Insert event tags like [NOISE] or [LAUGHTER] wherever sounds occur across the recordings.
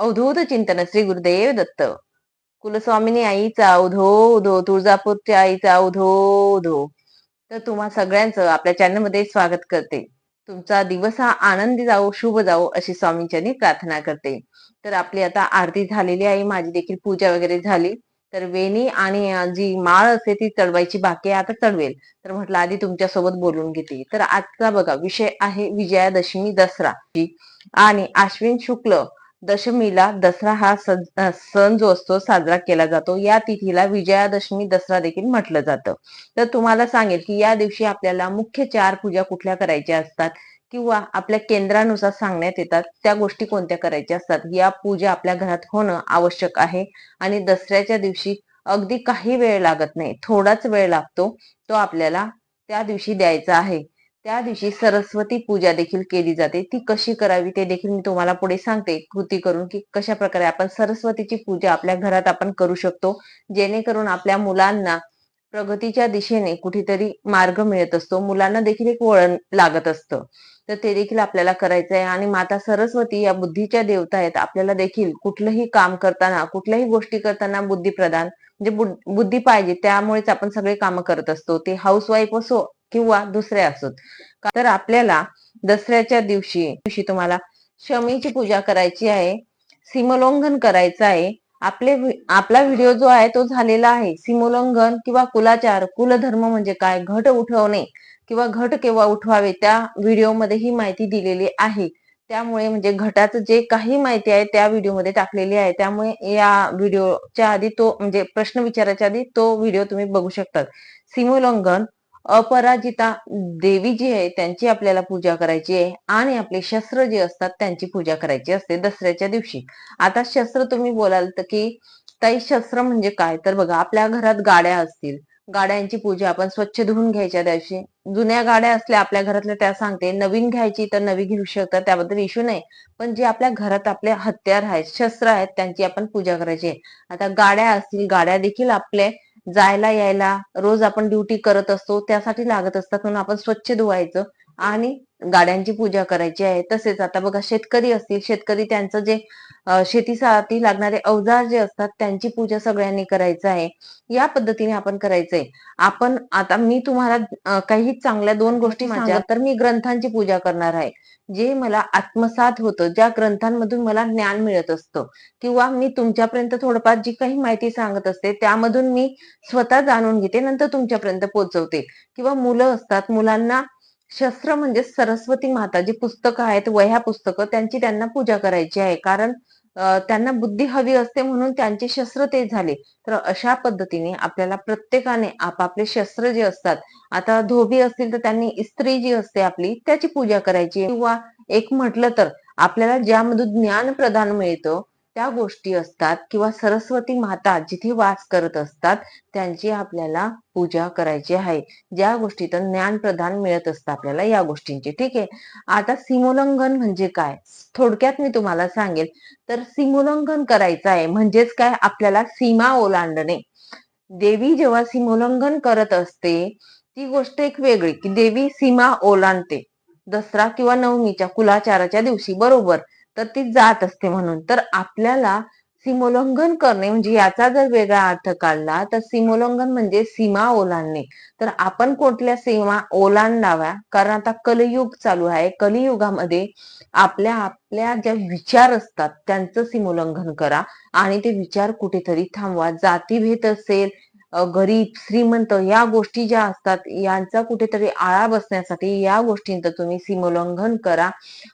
अवधूत चिंतन श्री गुरुदेव दत्त. कुलस्वामिनी आईचा उधो उधो तुळजापूरच्या आईचा उधो उधो तर तुम्हा सगळ्यांचं आपल्या चॅनलमध्ये स्वागत करते. तुमचा दिवस हा आनंदी जाओ शुभ जाओ अशी स्वामींच्यानी प्रार्थना करते. तर आपली आता आरती झालेली आहे माझी देखील पूजा वगैरे झाली. तर वेणी आणि जी माळ असते ती चढवायची बाकी आता चढवेल तर म्हटलं आधी तुमच्यासोबत बोलून घेते. तर आजचा बघा विषय आहे विजयादशमी दसरा. आणि आश्विन शुक्ल दशमीला दसरा हा सण जो असतो साजरा केला जातो. या तिथीला विजयादशमी दसरा देखील म्हटलं जातं. तर तुम्हाला सांगेल की या दिवशी आपल्याला मुख्य चार पूजा कुठल्या करायच्या असतात? किंवा आपल्या केंद्रानुसार सांगण्यात येतात त्या गोष्टी कोणत्या करायच्या असतात? या पूजा आपल्या घरात होणं आवश्यक आहे. आणि दसऱ्याच्या दिवशी अगदी काही वेळ लागत नाही. थोडाच वेळ लागतो तो आपल्याला त्या दिवशी द्यायचा आहे. त्या दिवशी सरस्वती पूजा देखील केली जाते. ती कशी करावी ते देखील मी तुम्हाला पुढे सांगते. कृती करून की कशा प्रकारे आपण सरस्वतीची पूजा आपल्या घरात आपण करू शकतो. जेणेकरून आपल्या मुलांना प्रगतीच्या दिशेने कुठेतरी मार्ग मिळत असतो. मुलांना देखील एक वळण लागत असतं. तर ते देखील आपल्याला करायचं आहे. आणि माता सरस्वती या बुद्धीच्या देवता आहेत. आपल्याला देखील कुठलंही काम करताना कुठल्याही गोष्टी करताना बुद्धी प्रदान म्हणजे बुद्धी पाहिजे. त्यामुळेच आपण सगळे काम करत असतो. ते हाऊसवाईफ असो किंवा दुसरे असोत. तर आपल्याला दसऱ्याच्या दिवशी दिवशी तुम्हाला शमीची पूजा करायची आहे सीमोल्लंघन करायचं आहे. आपले आपला व्हिडिओ जो आहे तो झालेला आहे. सीमोल्लंघन किंवा कुलाचार कुलधर्म म्हणजे काय? घट उठवणे किंवा घट केव्हा उठवावे त्या व्हिडिओमध्ये ही माहिती दिलेली आहे. त्यामुळे म्हणजे घटाचं जे काही माहिती आहे त्या व्हिडिओमध्ये टाकलेली आहे. त्यामुळे या व्हिडिओच्या आधी तो म्हणजे प्रश्न विचारायच्या आधी तो व्हिडिओ तुम्ही बघू शकतात. सीमोल्लंघन अपराजिता देवी जी आहे त्यांची आपल्याला पूजा करायची आहे आणि आपले शस्त्र जे असतात त्यांची पूजा करायची असते दसऱ्याच्या दिवशी. आता शस्त्र तुम्ही बोलाल तर की ताई शस्त्र म्हणजे काय? तर बघा आपल्या घरात गाड्या असतील. गाड्यांची पूजा आपण स्वच्छ धुवून घ्यायच्या दिवशी. जुन्या गाड्या असल्या आपल्या घरातल्या त्या सांगते नवीन घ्यायची तर नवी घेऊ शकतात त्याबद्दल इश्यू नाही. पण जे आपल्या घरात आपले हत्यार आहेत शस्त्र आहेत त्यांची आपण पूजा करायची आता गाड्या असतील गाड्या देखील आपले जायला यायला रोज आपण ड्युटी करत असतो त्यासाठी लागत असतात. म्हणून आपण स्वच्छ धुवायचं. आणि गाड्यांची पूजा करायची आहे. तसेच आता बघा शेतकरी असतील शेतकरी त्यांचं जे शेतीसाठी लागणारे अवजार जे असतात त्यांची पूजा सगळ्यांनी करायचं आहे. या पद्धतीने आपण करायचंय. आपण आता मी तुम्हाला काही चांगल्या दोन गोष्टी माझ्या तर मी ग्रंथांची पूजा करणार आहे. जे मला आत्मसात होतं ज्या ग्रंथांमधून मला ज्ञान मिळत असतं किंवा मी तुमच्यापर्यंत थोडंफार जी काही माहिती सांगत असते त्यामधून मी स्वतः जाणून घेते नंतर तुमच्यापर्यंत पोहोचवते. किंवा मुलं असतात मुलांना शस्त्र म्हणजे सरस्वती माता जी पुस्तकं आहेत वह्या पुस्तकं त्यांची त्यांना पूजा करायची आहे. कारण त्यांना बुद्धी हवी असते म्हणून त्यांचे शस्त्र ते झाले. तर अशा पद्धतीने आपल्याला प्रत्येकाने आपापले शस्त्र जे असतात आता धोबी असतील तर त्यांनी इस्त्री जी असते आपली त्याची पूजा करायची. किंवा एक म्हटलं तर आपल्याला ज्यामधून ज्ञान प्रदान मिळतं त्या गोष्टी असतात किंवा सरस्वती माता जिथे वास करत असतात त्यांची आपल्याला पूजा करायची आहे. ज्या गोष्टीतून ज्ञान प्रदान मिळत असतं आपल्याला या गोष्टींची. ठीक आहे? आता सीमोल्लंघन म्हणजे काय? थोडक्यात मी तुम्हाला सांगेल तर सीमोल्लंघन करायचं आहे म्हणजेच काय? आपल्याला सीमा ओलांडणे. देवी जेव्हा सीमोल्लंघन करत असते ती गोष्ट एक वेगळी की देवी सीमा ओलांडते. दसरा किंवा नवमीच्या कुलाचाराच्या दिवशी बरोबर. तर ती जात असते म्हणून. तर आपल्याला सीमोल्लंघन करणे म्हणजे याचा जर वेगळा अर्थ काढला तर सीमोल्लंघन म्हणजे सीमा ओलांडणे. तर आपण कुठल्या सीमा ओलांडाव्या? कारण आता कलयुग चालू आहे. कलियुगामध्ये आपल्या आपल्या ज्या विचार असतात त्यांचं सीमोल्लंघन करा. आणि ते विचार कुठेतरी थांबवा. जातीभेद असेल गरीब श्रीमंत या गोष्टी ज्या असतात यांचा कुठेतरी आळा बसण्यासाठी या गोष्टींचं तुम्ही सीमोल्लंघन करा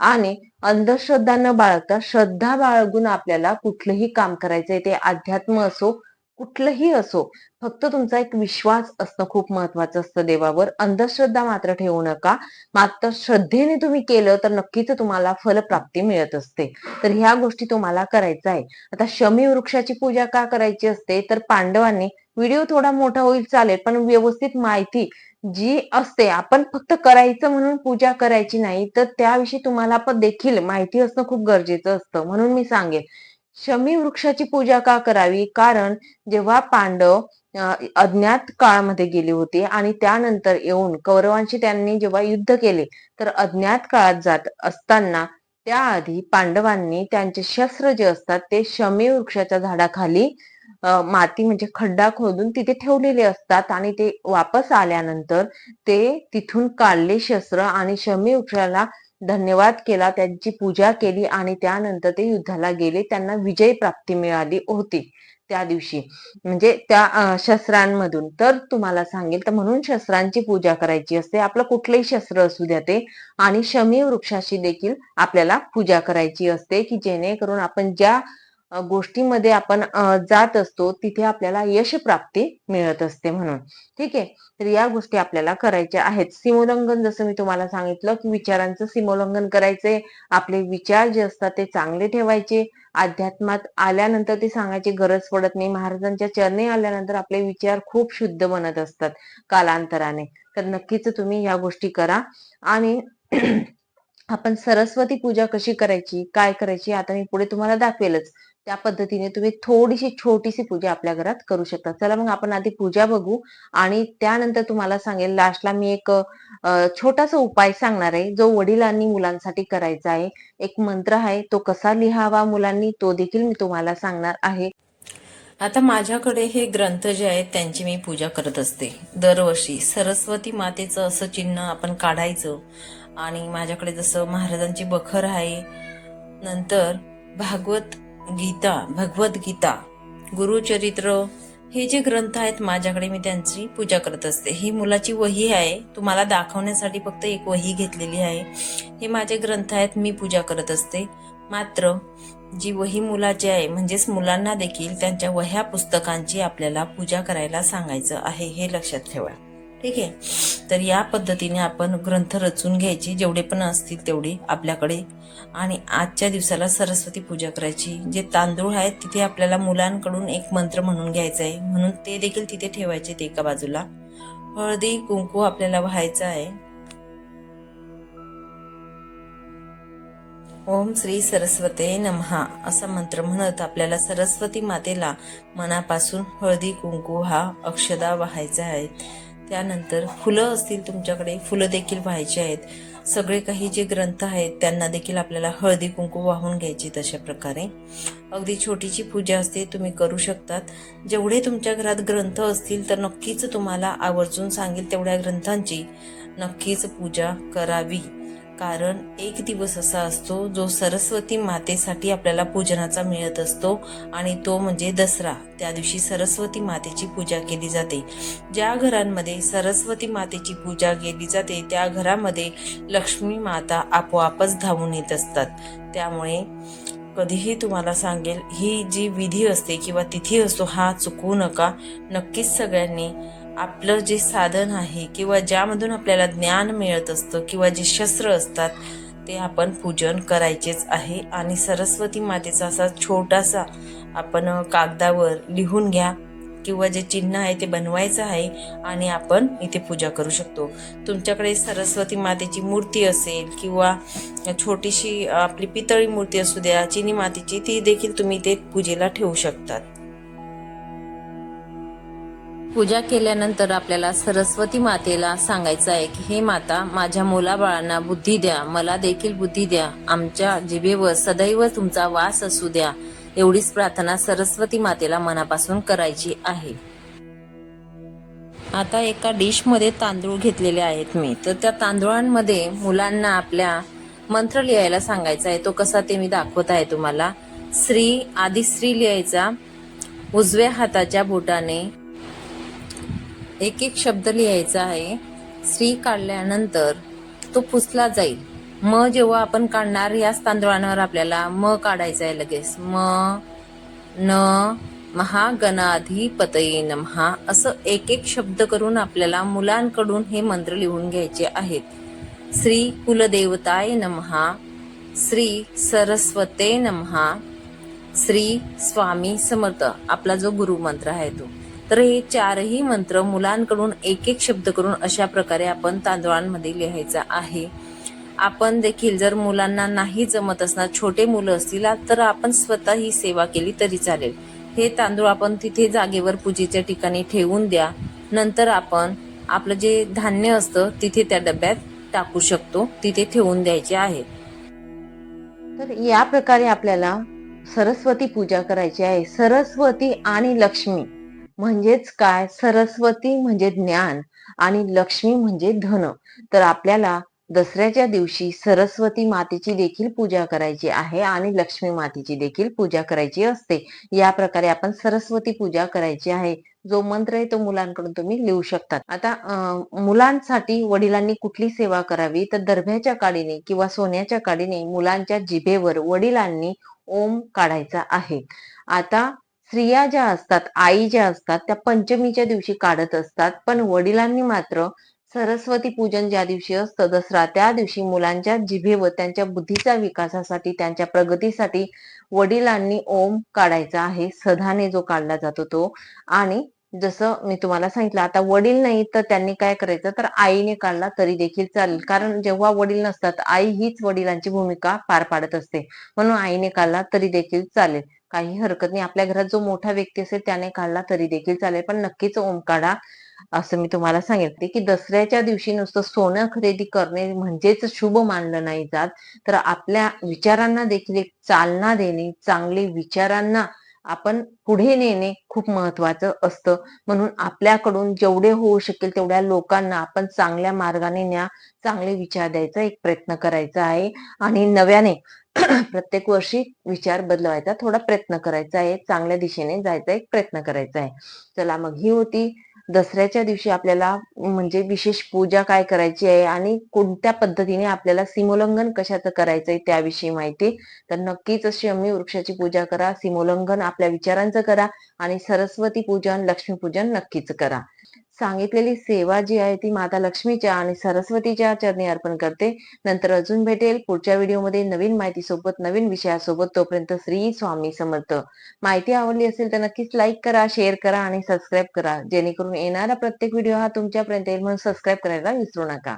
आणि अंधश्रद्धा न बाळगता श्रद्धा बाळगून आपल्याला कुठलंही काम करायचंय ते अध्यात्म असो कुठलंही असो फक्त तुमचा एक विश्वास असणं खूप महत्वाचं असतं देवावर. अंधश्रद्धा मात्र ठेवू नका. मात्र श्रद्धेने तुम्ही केलं तर नक्कीच तुम्हाला फलप्राप्ती मिळत असते. तर ह्या गोष्टी तुम्हाला करायचं आहे. आता शमी वृक्षाची पूजा का करायची असते? तर पांडवांनी व्हिडिओ थोडा मोठा होईल चालेल पण व्यवस्थित माहिती जी असते आपण फक्त करायचं म्हणून पूजा करायची नाही तर त्याविषयी तुम्हाला पण देखील माहिती असणं खूप गरजेचं असतं. म्हणून मी सांगेन शमी वृक्षाची पूजा का करावी? कारण जेव्हा पांडव अज्ञात काळामध्ये गेले होते आणि त्यानंतर येऊन कौरवांशी त्यांनी जेव्हा युद्ध केले तर अज्ञात काळात जात असताना त्याआधी पांडवांनी त्यांचे शस्त्र जे असतात ते शमी वृक्षाच्या झाडाखाली माती म्हणजे खड्डा खोदून तिथे ठेवलेले असतात आणि ते वापस आल्यानंतर ते तिथून काढले शस्त्र आणि शमी वृक्षाला धन्यवाद केला त्यांची पूजा केली आणि त्यानंतर ते युद्धाला गेले. त्यांना विजय प्राप्ती मिळाली होती त्या दिवशी. म्हणजे त्या शस्त्रांमधून. तर तुम्हाला सांगेल तर म्हणून शस्त्रांची पूजा करायची असते. आपलं कुठलंही शस्त्र असू द्या ते. आणि शमी वृक्षाशी देखील आपल्याला पूजा करायची असते की जेणेकरून आपण ज्या गोष्टीमध्ये आपण जात असतो तिथे आपल्याला यश प्राप्ती मिळत असते म्हणून. ठीक आहे? तर या गोष्टी आपल्याला करायच्या आहेत. सीमोल्लंघन जसं मी तुम्हाला सांगितलं की विचारांचं सीमोल्लंघन करायचे आपले विचार जे असतात ते चांगले ठेवायचे अध्यात्मात आल्यानंतर ते सांगायची गरज पडत नाही. महाराजांच्या चरणी आल्यानंतर आपले विचार खूप शुद्ध बनत असतात कालांतराने. तर नक्कीच तुम्ही या गोष्टी करा. आणि [CLEARS THROAT] आपण सरस्वती पूजा कशी करायची काय करायची आता मी पुढे तुम्हाला दाखवेलच. त्या पद्धतीने तुम्ही थोडीशी छोटीशी पूजा आपल्या घरात करू शकता. चला मग आपण आधी पूजा बघू आणि त्यानंतर तुम्हाला सांगेल लास्टला मी एक छोटासा उपाय सांगणार आहे जो वडिलांनी मुलांसाठी करायचा आहे. एक मंत्र आहे तो कसा लिहावा मुलांनी तो देखील मी तुम्हाला सांगणार आहे. आता माझ्याकडे हे ग्रंथ जे आहेत त्यांची मी पूजा करत असते. दरवर्षी सरस्वती मातेचं असं चिन्ह आपण काढायचं आणि माझ्याकडे जसं महाराजांची बखर आहे नंतर भागवत गीता भगवद्गीता गुरुचरित्र हे जे ग्रंथ आहेत माझ्याकडे मी त्यांची पूजा करत असते. ही मुलाची वही आहे. तुम्हाला दाखवण्यासाठी फक्त एक वही घेतलेली आहे. हे माझे ग्रंथ आहेत मी पूजा करत असते. मात्र जी वही मुलाची आहे म्हणजेच मुलांना देखील त्यांच्या वह्या पुस्तकांची आपल्याला पूजा करायला सांगायचं आहे हे लक्षात ठेवा. ठीक आहे? तर या पद्धतीने आपण ग्रंथ रचून घ्यायची जेवढे पण असतील तेवढे आपल्याकडे. आणि आजच्या दिवसाला सरस्वती पूजा करायची. जे तांदूळ आहेत तिथे आपल्याला मुलांकडून एक मंत्र म्हणून घ्यायचा आहे. म्हणून ते देखील तिथे ठेवायचे ते एका बाजूला. हळदी कुंकू आपल्याला व्हायचं आहे. ओम श्री सरस्वते नमहा. असा मंत्र म्हणत आपल्याला सरस्वती मातेला मनापासून हळदी कुंकू हा अक्षदा व्हायचा आहे. त्यानंतर फुलं असतील तुमच्याकडे फुलं देखील व्हायची आहेत. सगळे काही जे ग्रंथ आहेत त्यांना देखील आपल्याला हळदी कुंकू वाहून घ्यायची तशा प्रकारे. अगदी छोटीशी पूजा असते तुम्ही करू शकतात. जेवढे तुमच्या घरात ग्रंथ असतील तर नक्कीच तुम्हाला आवर्जून सांगेल तेवढ्या ग्रंथांची नक्कीच पूजा करावी. कारण एक दिवस असा असतो जो सरस्वती मातेसाठी आपल्याला पूजनाचा मिळत असतो आणि तो म्हणजे दसरा. त्या दिवशी सरस्वती मातेची पूजा केली जाते. ज्या घरांमध्ये सरस्वती मातेची पूजा केली जाते त्या घरामध्ये लक्ष्मी माता आपोआपच धावून येत असतात. त्यामुळे कधीही तुम्हाला सांगेल ही जी विधी असते किंवा तिथी असतो हा चुकवू नका. नक्कीच सगळ्यांनी आपलं जे साधन आहे किंवा ज्यामधून आपल्याला ज्ञान मिळत असतं किंवा जे शस्त्र असतात ते आपण पूजन करायचेच आहे. आणि सरस्वती मातेचा असा छोटासा आपण कागदावर लिहून घ्या किंवा जे चिन्ह आहे ते बनवायचं आहे आणि आपण इथे पूजा करू शकतो. तुमच्याकडे सरस्वती मातेची मूर्ती असेल किंवा छोटीशी आपली पितळी मूर्ती असू द्या चिनी मातेची ती देखील तुम्ही ते पूजेला ठेवू शकतात. पूजा केल्यानंतर आपल्याला सरस्वती मातेला सांगायचं आहे की हे माता माझ्या मुलाबाळांना बुद्धी द्या. मला देखील बुद्धी द्या. आमच्या जिभेवर सदैव तुमचा वास असू द्या. एवढीच प्रार्थना सरस्वती मातेला मनापासून करायची आहे. आता एका डिशमध्ये तांदूळ घेतलेले आहेत मी. तर त्या तांदुळांमध्ये मुलांना आपल्या मंत्र लिहायला सांगायचा आहे. तो कसा ते मी दाखवत आहे तुम्हाला. श्री आधी श्री लिहायचा. उजव्या हाताच्या बोटाने एक एक शब्द लिहायचा आहे. श्री काढल्यानंतर तो पुसला जाईल. म जेव्हा आपण काढणार याच तांदुळांवर आपल्याला म काढायचा आहे लगेच. म न महागणाधिपतये नमहा असं एक एक शब्द करून आपल्याला मुलांकडून हे मंत्र लिहून घ्यायचे आहेत. श्री कुलदेवताय नमहा श्री सरस्वते नमहा श्री स्वामी समर्थ. आपला जो गुरुमंत्र आहे तो. तर हे चारही मंत्र मुलांकडून एक एक शब्द करून अशा प्रकारे आपण तांदुळांमध्ये लिहायचा आहे. आपण देखील जर मुलांना नाही जमत असणार छोटे मुलं असतील तर आपण स्वतः ही सेवा केली तरी चालेल. हे तांदूळ आपण तिथे जागेवर पूजेच्या ठिकाणी ठेवून द्या. नंतर आपण आपलं जे धान्य असतं तिथे त्या डब्यात टाकू शकतो. तिथे ठेवून द्यायचे आहे. तर या प्रकारे आपल्याला सरस्वती पूजा करायची आहे. सरस्वती आणि लक्ष्मी. म्हणजेच काय? सरस्वती म्हणजे ज्ञान आणि लक्ष्मी म्हणजे धन. तर आपल्याला दसऱ्याच्या दिवशी सरस्वती मातेची देखील पूजा करायची आहे आणि लक्ष्मी मातेची देखील पूजा करायची असते. या प्रकारे आपण सरस्वती पूजा करायची आहे. जो मंत्र आहे तो मुलांकडून तुम्ही लिहू शकतात आता मुलांसाठी वडिलांनी कुठली सेवा करावी? तर दर्भ्याच्या काडीने किंवा सोन्याच्या काडीने मुलांच्या जिभेवर वडिलांनी ओम काढायचा आहे. आता स्त्रिया ज्या असतात आई ज्या असतात त्या पंचमीच्या दिवशी काढत असतात. पण वडिलांनी मात्र सरस्वती पूजन ज्या दिवशी असतं दसरा त्या दिवशी मुलांच्या जिभेवर त्यांच्या बुद्धीच्या विकासासाठी त्यांच्या प्रगतीसाठी वडिलांनी ओम काढायचा आहे. सधाने जो काढला जातो तो. आणि जसं मी तुम्हाला सांगितलं आता वडील नाही तर त्यांनी काय करायचं? तर आईने काढला तरी देखील चालेल. कारण जेव्हा वडील नसतात आई हीच वडिलांची भूमिका पार पाडत असते. म्हणून आईने काढला तरी देखील चालेल. काही हरकत नाही. आपल्या घरात जो मोठा व्यक्ती असेल त्याने काढला तरी देखील चालेल. पण नक्कीच ओम काढा असं मी तुम्हाला सांगितले की दसऱ्याच्या दिवशी नुसतं सोनं खरेदी करणे म्हणजेच शुभ मानलं नाही जात. तर आपल्या विचारांना देखील एक चालना देणे चांगले विचारांना आपण पुढे नेणे खूप महत्वाचं असतं. म्हणून आपल्याकडून जेवढे होऊ शकेल तेवढ्या लोकांना आपण चांगल्या मार्गाने न्या चांगले विचार द्यायचा एक प्रयत्न करायचा आहे. आणि नव्याने [CLEARS THROAT] प्रत्येक वर्षी विचार बदलवायचा थोडा प्रयत्न करायचा आहे चांगल्या दिशेने जायचा एक प्रयत्न करायचा आहे. चला मग ही होती. दसऱ्याच्या दिवशी आपल्याला म्हणजे विशेष पूजा काय करायची आहे आणि कोणत्या पद्धतीने आपल्याला सीमोल्लंघन कशाचं करायचंय त्याविषयी माहिती. तर नक्कीच अशी आम्ही वृक्षाची पूजा करा सीमोल्लंघन आपल्या विचारांचं करा आणि सरस्वती पूजन लक्ष्मीपूजन नक्कीच करा. सांगितलेली सेवा जी आहे ती माता लक्ष्मीच्या आणि सरस्वतीच्या चरणी अर्पण करते. नंतर अजून भेटेल. पुढच्या व्हिडिओमध्ये नवीन माहिती सोबत नवीन विषयासोबत. तोपर्यंत श्री स्वामी समर्थ. माहिती आवडली असेल तर नक्कीच लाईक करा शेअर करा आणि सबस्क्राईब करा. जेणेकरून येणारा प्रत्येक व्हिडिओ हा तुमच्यापर्यंत येईल म्हणून सबस्क्राईब करायला विसरू नका.